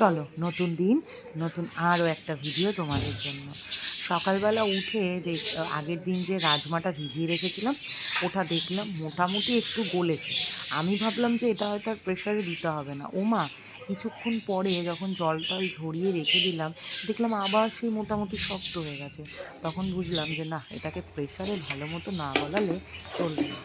চলো, নতুন দিন, নতুন আরও একটা ভিডিও তোমাদের জন্য। সকালবেলা উঠে দেখ, আগের দিন যে রাজমাটা ভিজিয়ে রেখেছিলাম, ওটা দেখলাম মোটামুটি একটু গলেছে। আমি ভাবলাম যে এটা হয়তো আর প্রেশারে দিতে হবে না। ওমা, কিছুক্ষণ পরে যখন জল টল ঝরিয়ে রেখে দিলাম, দেখলাম আবার সেই মোটামুটি শক্ত হয়ে গেছে। তখন বুঝলাম যে না, এটাকে প্রেশারে ভালো মতো না গলালে চলবে না।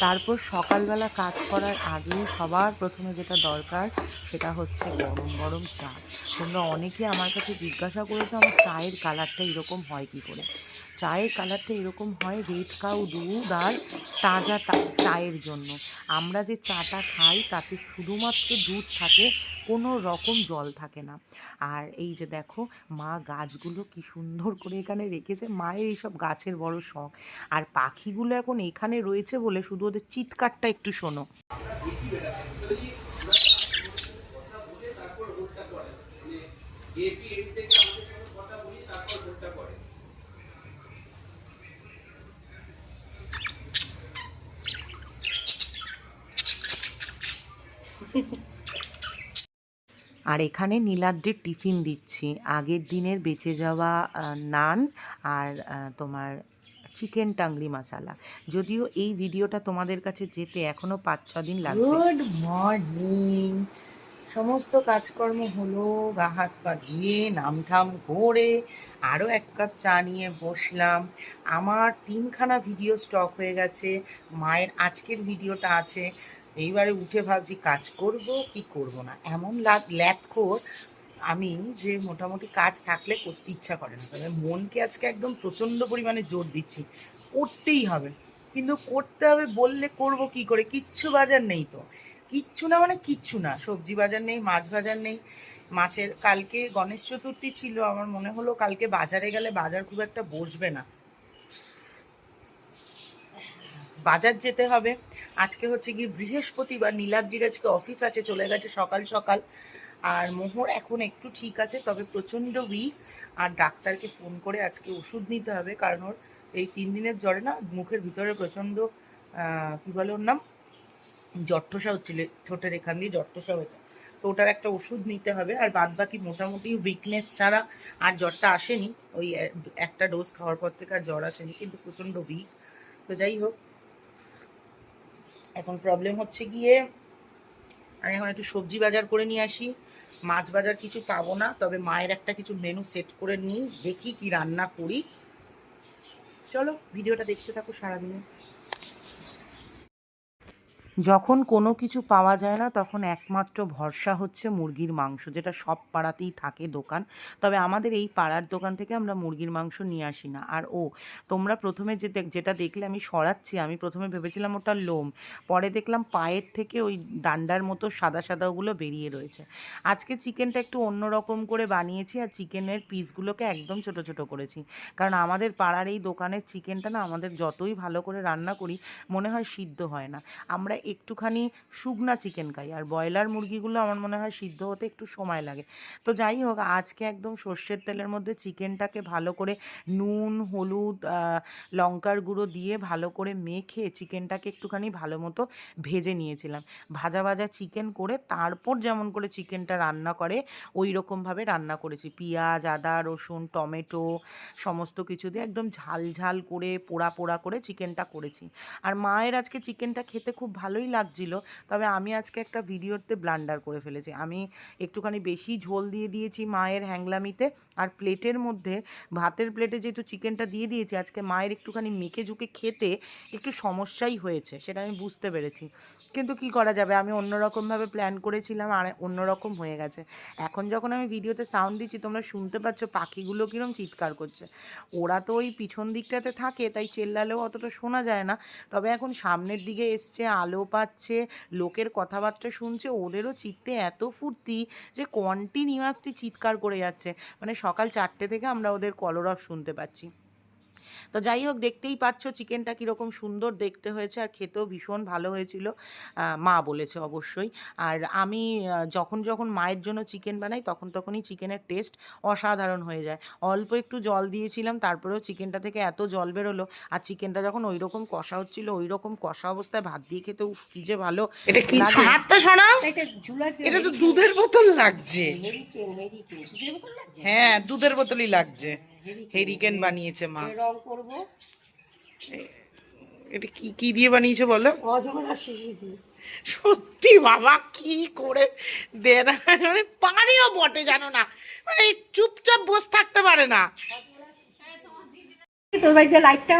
তারপর সকালবেলা কাজ করার আগে সবার প্রথমে যেটা দরকার সেটা হচ্ছে গরম গরম চা। তোমরা অনেকে আমার কাছে জিজ্ঞাসা করেছ, আমার চায়ের কালারটা এরকম হয় কি করে? চায়ের কালারটা এরকম হয় রেড কাউ দুধ আর তাজা চায়ের জন্য। আমরা যে চাটা খাই তাতে শুধুমাত্র দুধ থাকে কোনো রকম জল থাকে না। আর এই যে দেখো, মা গাছগুলো কি সুন্দর করে এখানে রেখেছে। মায়ের এইসব গাছের বড় শখ। আর পাখিগুলো এখন এখানে রয়েছে বলে শুধু ওদের চিৎকারটা একটু শোনো। আর এখানে নীলাদ্রির টিফিন দিচ্ছি। আগের দিনের বেঁচে যাওয়া নান আর তোমার চিকেন টাংরি মশালা। যদিও এই ভিডিওটা তোমাদের কাছে যেতে এখনও পাঁচ ছ দিন লাগবে। গুড মর্নিং সমস্ত কাজকর্ম হলো, গা হাত পা ধুয়ে নামঠাম করে আরও এক কাপ চা নিয়ে বসলাম। আমার তিনখানা ভিডিও স্টক হয়ে গেছে। মায়ের আজকের ভিডিওটা আছে। এইবারে উঠে ভাবছি, কাজ করব, কি করব না? এমন ল্যাথখোর আমি যে মোটামুটি কাজ থাকলে করতে ইচ্ছা করে না। তবে মনকে আজকে একদম প্রচণ্ড পরিমাণে জোর দিচ্ছি। করতেই হবে। কিন্তু করতে হবে বললে করব কি করে? কিচ্ছু বাজার নেই তো। কিচ্ছু না মানে কিচ্ছু না। সবজি বাজার নেই, মাছ বাজার নেই। মাছের কালকে গণেশ চতুর্থী ছিল, আমার মনে হলো কালকে বাজারে গেলে বাজার খুব একটা বসবে না। বাজার যেতে হবে। আজকে হচ্ছে কি বৃহস্পতিবার নীলাদ্রির আজকে অফিস আছে, চলে গেছে সকাল সকাল। আর মোহর এখন একটু ঠিক আছে, তবে প্রচণ্ড উইক আর ডাক্তারকে ফোন করে আজকে ওষুধ নিতে হবে, কারণ ওর এই তিন দিনের জ্বরে না মুখের ভিতরে প্রচণ্ড কি বলে ওর নাম? জট্টসা হচ্ছিল, ঠোঁটের এখান দিয়ে জট্টসা হয়েছে। তো ওটার একটা ওষুধ নিতে হবে, আর বাদ বাকি মোটামুটি উইকনেস ছাড়া আর জ্বরটা আসেনি। ওই একটা ডোজ খাওয়ার পর থেকে আর জ্বর আসেনি, কিন্তু প্রচণ্ড উইক তো যাই হোক এখন প্রবলেম হচ্ছে গিয়ে, আমি এখন একটু সবজি বাজার করে নিয়ে আসি। মাছ বাজার কিছু পাবো না, তবে মায়ের একটা কিছু মেনু সেট করে নিই, দেখি কি রান্না করি। চলো ভিডিওটা দেখতে থাকো সারাদিনে। যখন কোনো কিছু পাওয়া যায় না, তখন একমাত্র ভরসা হচ্ছে মুরগির মাংস, যেটা সব পাড়াতেই থাকে দোকান। তবে আমাদের এই পাড়ার দোকান থেকে আমরা মুরগির মাংস নিয়ে আসি না। আর ও, তোমরা প্রথমে যে যেটা দেখলে আমি সরাচ্ছি, আমি প্রথমে ভেবেছিলাম ওটা লোম, পরে দেখলাম পায়ের থেকে ওই ডান্ডার মতো সাদা সাদা ওগুলো বেরিয়ে রয়েছে। আজকে চিকেনটা একটু অন্যরকম করে বানিয়েছি, আর চিকেনের পিসগুলোকে একদম ছোট ছোট করেছি। কারণ আমাদের পাড়ার এই দোকানের চিকেনটা না, আমাদের যতই ভালো করে রান্না করি, মনে হয় সিদ্ধ হয় না। আমরা একটুখানি শুকনা চিকেন খাই। আর ব্রয়লার মুরগিগুলো আমার মনে হয় সিদ্ধ হতে একটু সময় লাগে। তো যাই হোক, আজকে একদম সর্ষের তেলের মধ্যে চিকেনটাকে ভালো করে নুন, হলুদ লঙ্কার গুঁড়ো দিয়ে ভালো করে মেখে চিকেনটাকে একটুখানি ভালো মতো ভেজে নিয়েছিলাম। ভাজা ভাজা চিকেন করে তারপর যেমন করে চিকেনটা রান্না করে, ওই রকমভাবে রান্না করেছি। পেঁয়াজ, আদা, রসুন, টমেটো, সমস্ত কিছু দিয়ে একদম ঝাল ঝাল করে পোড়া পোড়া করে চিকেনটা করেছি। আর মায়ের আজকে চিকেনটা খেতে খুব ভালোই লাগছিল। তবে আমি আজকে একটা ভিডিওতে ব্লান্ডার করে ফেলেছি। আমি একটুখানি বেশি ঝোল দিয়ে দিয়েছি মায়ের হ্যাংলামিতে আর প্লেটের মধ্যে, ভাতের প্লেটে যেহেতু চিকেনটা দিয়ে দিয়েছি, আজকে মায়ের একটুখানি মেখে ঝুঁকে খেতে একটু সমস্যাই হয়েছে, সেটা আমি বুঝতে পেরেছি। কিন্তু কি করা যাবে? আমি অন্যরকমভাবে প্ল্যান করেছিলাম, আর অন্যরকম হয়ে গেছে। এখন যখন আমি ভিডিওতে সাউন্ড দিচ্ছি, তোমরা শুনতে পাচ্ছ পাখিগুলো কীরকম চিৎকার করছে। ওরা তো ওই পিছন দিকটাতে থাকে, তাই চেল্লালেও অতটা শোনা যায় না। তবে এখন সামনের দিকে এসছে আলো পাচ্ছে, লোকের কথাবার্তা শুনছে, ওদেরও চিত্তে এত ফুর্তি যে কন্টিনিউয়াসলি চিৎকার করে যাচ্ছে। মানে সকাল চারটে থেকে আমরা ওদের কলরব শুনতে পাচ্ছি। তো যাই হোক দেখতেই পাচ্ছ চিকেনটা কীরকম সুন্দর দেখতে হয়েছে আর খেতেও ভীষণ ভালো হয়েছিল। মা বলেছে অবশ্যই। আর আমি যখন যখন মায়ের জন্য চিকেন বানাই তখন তখনই চিকেনের টেস্ট অসাধারণ হয়ে যায়। অল্প একটু জল দিয়েছিলাম তারপরেও চিকেনটা থেকে এত জল বেরোলো আর চিকেনটা যখন ওই রকম কষা হচ্ছিল ওই রকম কষা অবস্থায় ভাত দিয়ে খেতে উফ কি যে ভালো এটা কি। হাতটা সরাও এটা তো দুধের বোতল লাগছে? হ্যাঁ দুধের বোতলই লাগছে। হেরিকেন বানিয়েছে মা। রং করব। এটা কি কি দিয়ে বানিয়েছে বলো? অজগরা শিশি দিয়ে। সত্যি বাবা কি করে মানে পারেও বটে জানো না। মানে চুপচাপ বসে থাকতে পারে না। তোর বাড়িতে লাইটটা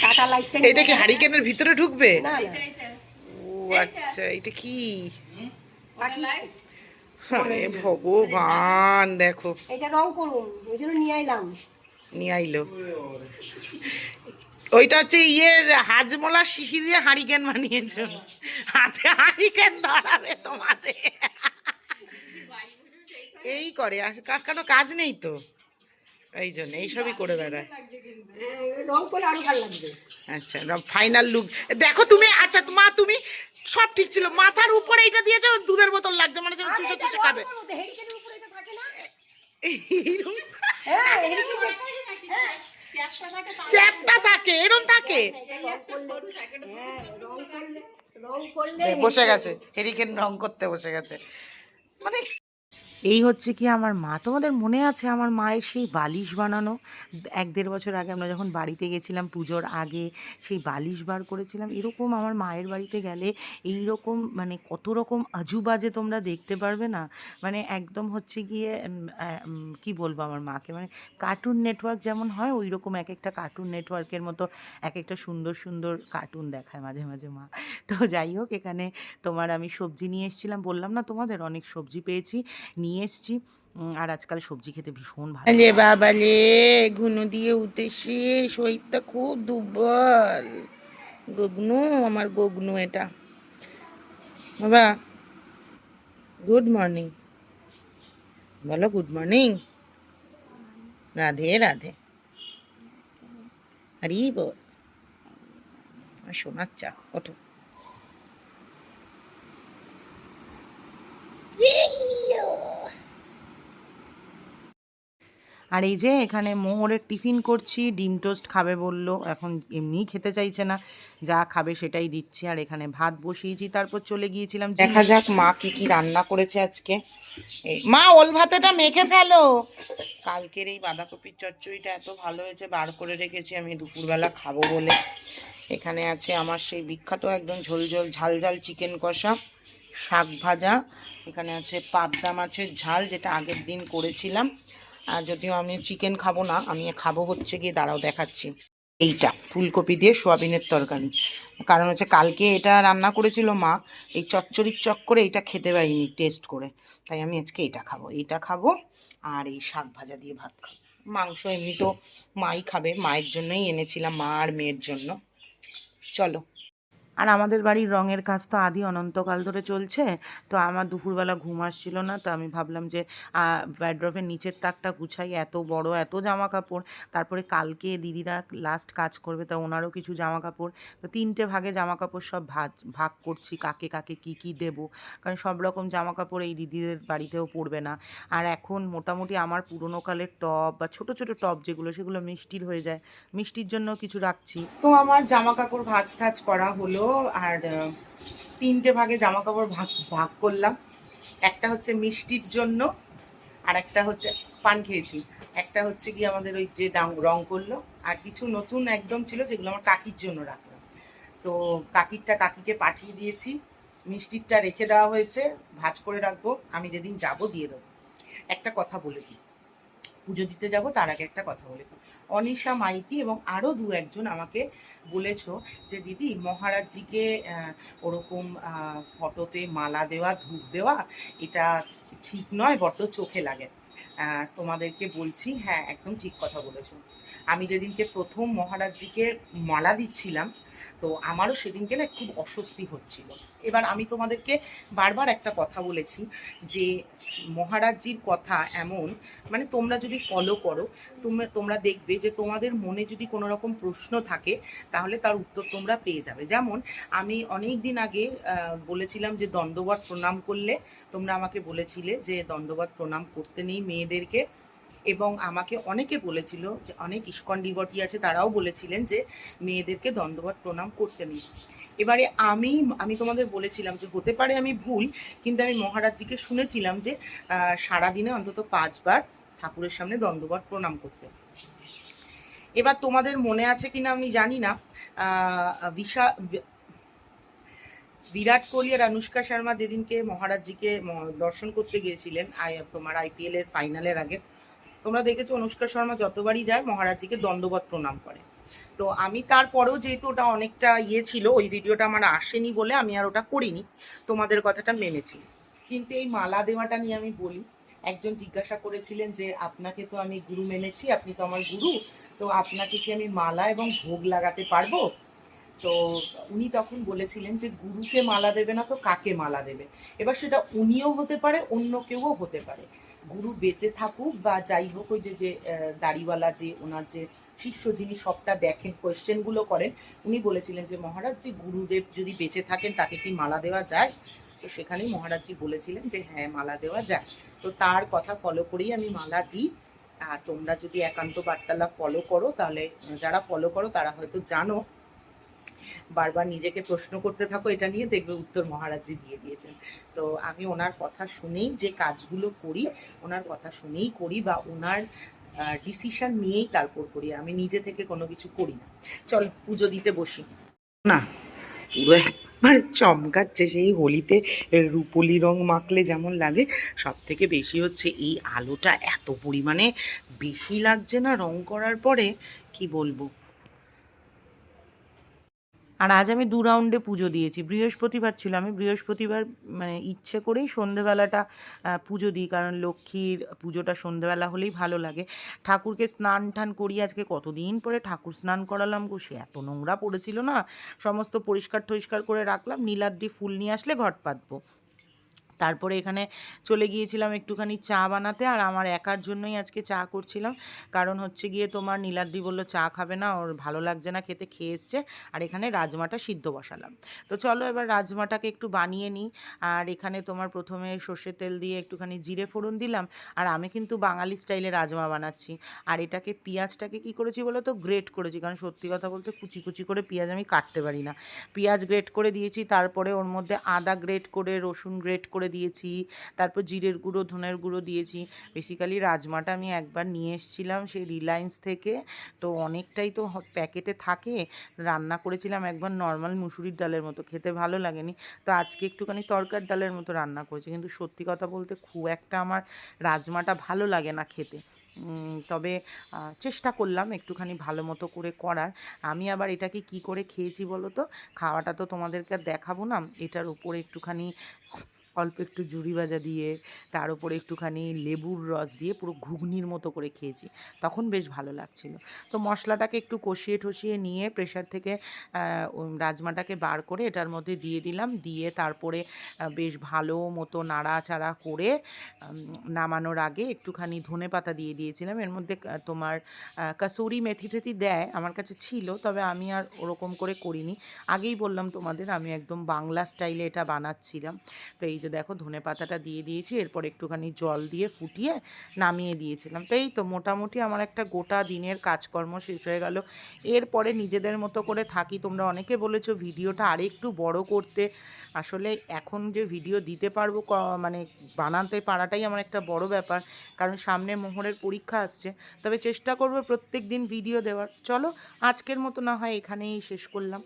টাটা লাইটটা এটা কি হারিকেনের ভিতরে ঢুকবে? না ও আচ্ছা এটা কি? বাকি আরে ভগবান দেখো। এটা রং করুন ওই জন্য নিয়ে আইলাম। নিয়ে আইলো। ওইটা হচ্ছে ইয়ের হাজমলা শিশি দিয়ে হারিকেন বানিয়েছে। হাতে হারিকেন ধরাবে তোমাদের। এই করে আর কার কোনো কাজ নেই তো? এই জন্য এইসবই করে বেড়ায়। আচ্ছা ফাইনাল লুক দেখো তুমি আচ্ছা মা তুমি সব ঠিক ছিল। মাথার উপরে এটা দিয়েছে দুধের বোতল লাগছে মানে যেন চুষে চুষে খাবে। করো, তো হেরিকেনের উপরে এটা থাকে না? এইরকম? হ্যাঁ হেরিকেন হ্যাঁ। চ্যাপটা থাকে এরম থাকে। হ্যাঁ বসে গেছে হেরিকেন রং করতে বসে গেছে। মানে এই হচ্ছে কি আমার মা। তোমাদের মনে আছে আমার মায়ের সেই বালিশ বানানো? এক দেড় বছর আগে আমরা যখন বাড়িতে গেছিলাম পুজোর আগে, সেই বালিশ বার করেছিলাম। এরকম আমার মায়ের বাড়িতে গেলে এই রকম মানে কত রকম আজুবাজে তোমরা দেখতে পারবে না? মানে একদম হচ্ছে গিয়ে কি বলব আমার মাকে? মানে কার্টুন নেটওয়ার্ক যেমন হয় ওই রকম এক একটা কার্টুন নেটওয়ার্কের মতো এক একটা সুন্দর সুন্দর কার্টুন দেখায় মাঝে মাঝে মা। তো যাই হোক, এখানে তোমার আমি সবজি নিয়ে এসেছিলাম। বললাম, না, তোমাদের অনেক সবজি পেয়েছি। নিয়ে এসেছি। আর আজকাল সবজি খেতে ভীষণ ভালো আলে বাবালে ঘুনু দিয়ে উঠেছি শরীরটা খুব দুর্বল। গগনু আমার গগনু এটা। বাবা গুড মর্নিং বলো গুড মর্নিং রাধে রাধে। হরি বল। আর সোনার চা ওঠো। আর এই যে এখানে মোহরের টিফিন করছি, ডিম টোস্ট খাবে বলল, এখন এমনিই খেতে চাইছে না, যা খাবে সেটাই দিচ্ছি। আর এখানে ভাত বসিয়েছি, তারপর চলে গিয়েছিলাম দেখা যাক মা কি কি রান্না করেছে আজকে। মা, ওল ভাতেটা মেখে ফেলো। কালকের এই বাঁধাকপির চচ্চড়িটা এত ভালো হয়েছে, বার করে রেখেছি আমি, দুপুরবেলা খাব বলে। এখানে আছে আমার সেই বিখ্যাত একদম ঝোল ঝোল, ঝাল ঝাল চিকেন কষা শাক ভাজা। এখানে আছে পাবদা মাছের ঝাল, যেটা আগের দিন করেছিলাম। যদিও আমি চিকেন খাব না, আমি খাব হচ্ছে গিয়ে দাঁড়াও দেখাচ্ছি। এইটা, ফুলকপি দিয়ে সোয়াবিনের তরকারি। কারণ হচ্ছে কালকে এটা রান্না করেছিল মা, এই চচ্চড়ির চক্করে এইটা খেতে পারিনি টেস্ট করে। তাই আমি আজকে এটা খাব এইটা খাব আর এই শাক ভাজা দিয়ে ভাত খাব। মাংস এমনি তো মাই খাবে, মায়ের জন্যই এনেছিলাম, মা আর মেয়ের জন্য। চলো। আর আমাদের বাড়ির রঙের কাজ তো আদি অনন্তকাল ধরে চলছে, তো আমার দুপুরবেলা ঘুম আসছিল না, তো আমি ভাবলাম যে ব্যাড্রফের নিচের তাকটা গুছাই, এত বড় এত জামা কাপড় তারপরে কালকে দিদিরা লাস্ট কাজ করবে, তা ওনারও কিছু জামা কাপড় তো তিনটে ভাগে জামা কাপড় সব ভাগ ভাগ করছি, কাকে কাকে কি কি দেব, কারণ সব রকম জামা কাপড় এই দিদিদের বাড়িতেও পড়বে না। আর এখন মোটামুটি আমার পুরোনো কালের টপ বা ছোট ছোট টপ যেগুলো, সেগুলো মিষ্টির হয়ে যায়, মিষ্টির জন্য কিছু রাখছি। তো আমার জামা কাপড় ভাজ টাজ করা হলো আর তিনটে ভাগে জামা কাপড় ভাগ ভাগ করলাম। একটা হচ্ছে মিষ্টির জন্য, আর একটা হচ্ছে পান খেয়েছি। একটা হচ্ছে কি আমাদের ওই যে রং করল, আর কিছু নতুন একদম ছিল যেগুলো আমার কাকির জন্য রাখলাম। তো কাকিরটা কাকিকে পাঠিয়ে দিয়েছি। মিষ্টিরটা রেখে দেওয়া হয়েছে, ভাজ করে রাখব, আমি যেদিন যাব দিয়ে দেবো। একটা কথা বলে দিই। পুজো দিতে যাব, তার আগে একটা কথা বলে অনিশা মাইতি এবং আরও দু একজন আমাকে বলেছ যে, দিদি, মহারাজজিকে ওরকম ফটোতে মালা দেওয়া, ধূপ দেওয়া, এটা ঠিক নয়, বড্ড চোখে লাগে। তোমাদেরকে বলছি হ্যাঁ একদম ঠিক কথা বলেছ। আমি যেদিনকে প্রথম মহারাজজিকে মালা দিচ্ছিলাম তো আমারও সেদিনকে না খুব অস্বস্তি হচ্ছিল। এবার আমি তোমাদেরকে বারবার একটা কথা বলেছি যে মহারাজজির কথা এমন মানে তোমরা যদি ফলো করো, তোমরা তোমরা দেখবে যে তোমাদের মনে যদি কোনো রকম প্রশ্ন থাকে, তাহলে তার উত্তর তোমরা পেয়ে যাবে। যেমন আমি অনেক দিন আগে বলেছিলাম যে দণ্ডবত প্রণাম করলে তোমরা আমাকে বলেছিলে যে দণ্ডবত প্রণাম করতে নেই মেয়েদেরকে। এবং আমাকে অনেকে বলেছিল যে, অনেক ইস্কন ডিভটি আছে, তারাও বলেছিলেন যে, মেয়েদেরকে দণ্ডবত প্রণাম করতে নেই। এবারে আমি আমি তোমাদের বলেছিলাম যে, হতে পারে আমি ভুল, কিন্তু আমি মহারাজজিকে শুনেছিলাম যে সারাদিনে অন্তত পাঁচবার ঠাকুরের সামনে দণ্ডবত প্রণাম করতে। এবার তোমাদের মনে আছে কিনা আমি জানি না। বিশা বিরাট কোহলি আর অনুষ্কা শর্মা যেদিনকে মহারাজজিকে দর্শন করতে গিয়েছিলেন তোমার আইপিএল এর ফাইনালের আগে তোমরা দেখেছ, অনুষ্কা শর্মা যতবারই যায়, মহারাজজিকে দণ্ডবত প্রণাম করে। তো আমি তারপরেও যেহেতু ওটা অনেকটা ইয়ে ছিল, ওই ভিডিওটা আমার আসেনি বলে আমি আর ওটা করিনি, তোমাদের কথাটা মেনেছি। কিন্তু এই মালা দেওয়াটা নিয়ে আমি বলি, একজন জিজ্ঞাসা করেছিলেন যে, আপনাকে তো আমি গুরু মেনেছি, আপনি তো আমার গুরু, তো আপনাকে কি আমি মালা এবং ভোগ লাগাতে পারব? তো উনি তখন বলেছিলেন যে, গুরুকে মালা দেবে না তো কাকে মালা দেবে? এবার সেটা উনিও হতে পারে, অন্য কেউও হতে পারে। গুরু বেঁচে থাকুক বা যাই হোক, ওই যে যে দাড়িওয়ালা যে, ওনার যে শিষ্য যিনি সবটা দেখেন কোয়েশ্চেনগুলো করেন, উনি বলেছিলেন যে মহারাজ যে গুরুদেব যদি বেঁচে থাকেন, তাকে কি মালা দেওয়া যায়? তো সেখানেই মহারাজজি বলেছিলেন যে হ্যাঁ মালা দেওয়া যায়। তো তার কথা ফলো করেই আমি মালা দিই। আর তোমরা যদি একান্ত বার্তালাপ ফলো করো, তাহলে যারা ফলো করো, তারা হয়তো জানো বারবার নিজেকে প্রশ্ন করতে থাকো, এটা নিয়ে দেখবে উত্তর মহারাজজি দিয়ে দিয়েছেন। তো আমি ওনার কথা শুনেই যে কাজগুলো করি, ওনার কথা শুনেই করি বা ওনার ডিসিশন নিয়েই তারপর করি। আমি নিজে থেকে কোনো কিছু করি না। চল, পুজো দিতে বসি। না, পুরো একবার চমকাচ্ছে সেই হোলিতে রুপোলি রং মাখলে যেমন লাগে সব থেকে বেশি হচ্ছে এই আলোটা এত পরিমাণে বেশি লাগছে না রং করার পরে, কি বলব? আর আজ আমি দু রাউন্ডে পুজো দিয়েছি। বৃহস্পতিবার ছিল। আমি বৃহস্পতিবার মানে ইচ্ছে করেই সন্ধেবেলাটা পুজো দিই। কারণ লক্ষ্মীর পুজোটা সন্ধেবেলা হলেই ভালো লাগে। ঠাকুরকে স্নান টান করি আজকে কতদিন পরে? ঠাকুর স্নান করালাম গো। সে এত নোংরা পড়েছিল না? সমস্ত পরিষ্কার টরিষ্কার করে রাখলাম। নীলাদ্রি ফুল নিয়ে আসলে ঘট পাতবো। তারপরে এখানে চলে গিয়েছিলাম একটুখানি চা বানাতে আর আমার একার জন্যই আজকে চা করছিলাম। কারণ হচ্ছে গিয়ে তোমার নীলাদ্রি বলল, চা খাবে না, ওর ভালো লাগছে না, খেতে খেয়ে এসছে। আর এখানে রাজমাটা সিদ্ধ বসালাম। তো চলো এবার রাজমাটাকে একটু বানিয়ে নিই। আর এখানে তোমার প্রথমে সর্ষের তেল দিয়ে একটুখানি জিরে ফোড়ন দিলাম। আর আমি কিন্তু বাঙালি স্টাইলে রাজমা বানাচ্ছি। আর এটাকে পেঁয়াজটাকে কি করেছি বলো তো, গ্রেট করেছি। কারণ সত্যি কথা বলতে কুচি কুচি করে পেঁয়াজ আমি কাটতে পারি না। পেঁয়াজ গ্রেট করে দিয়েছি, তারপরে ওর মধ্যে আদা গ্রেট করে, রসুন গ্রেট করে দিয়েছি, তারপর জিরের গুঁড়ো, ধনের গুঁড়ো দিয়েছি। বেসিক্যালি রাজমাটা আমি একবার নিয়ে এসেছিলাম সেই রিলায়েন্স থেকে। তো অনেকটাই তো প্যাকেটে থাকে। রান্না করেছিলাম একবার নর্মাল মুসুরির ডালের মতো, খেতে ভালো লাগেনি। তো আজকে একটুখানি তরকার ডালের মতো রান্না করেছি। কিন্তু সত্যি কথা বলতে খুব একটা আমার রাজমাটা ভালো লাগে না খেতে। তবে চেষ্টা করলাম একটুখানি ভালো মতো করে করার। আমি আবার এটাকে কি করে খেয়েছি বলো তো? খাওয়াটা তো তোমাদেরকে দেখাবো না। এটার উপরে একটুখানি অল্প একটু জুড়ি ভাজা দিয়ে, তার উপরে একটুখানি লেবুর রস দিয়ে পুরো ঘুগনির মতো করে খেয়েছি। তখন বেশ ভালো লাগছিল। তো মশলাটাকে একটু কষিয়ে টষিয়ে নিয়ে প্রেশার থেকে রাজমাটাকে বার করে এটার মধ্যে দিয়ে দিলাম। দিয়ে তারপরে বেশ ভালো মতো নাড়াচাড়া করে নামানোর আগে একটুখানি ধনে পাতা দিয়ে দিয়েছিলাম। এর মধ্যে তোমার কাসুরি মেথি টেথি দেয়, আমার কাছে ছিল, তবে আমি আর ওরকম করে করিনি। আগেই বললাম তোমাদের, আমি একদম বাংলা স্টাইলে এটা বানাচ্ছিলাম। তো এই যে দেখো ধনে পাতাটা দিয়ে দিয়েছি, এরপর একটুখানি জল দিয়ে ফুটিয়ে নামিয়ে দিয়েছিলাম। তো এই তো মোটামুটি আমার একটা গোটা দিনের কাজকর্ম শেষ হয়ে গেল। এরপরে নিজেদের মতো করে থাকি। তোমরা অনেকে বলেছ ভিডিওটা আরেকটু বড় করতে। আসলে এখন যে ভিডিও দিতে পারব মানে বানাতে পারাটাই আমার একটা বড় ব্যাপার। কারণ সামনে মোহরের পরীক্ষা আসছে। তবে চেষ্টা করব প্রত্যেক দিন ভিডিও দেওয়ার। চলো আজকের মতো না হয় এখানেই শেষ করলাম।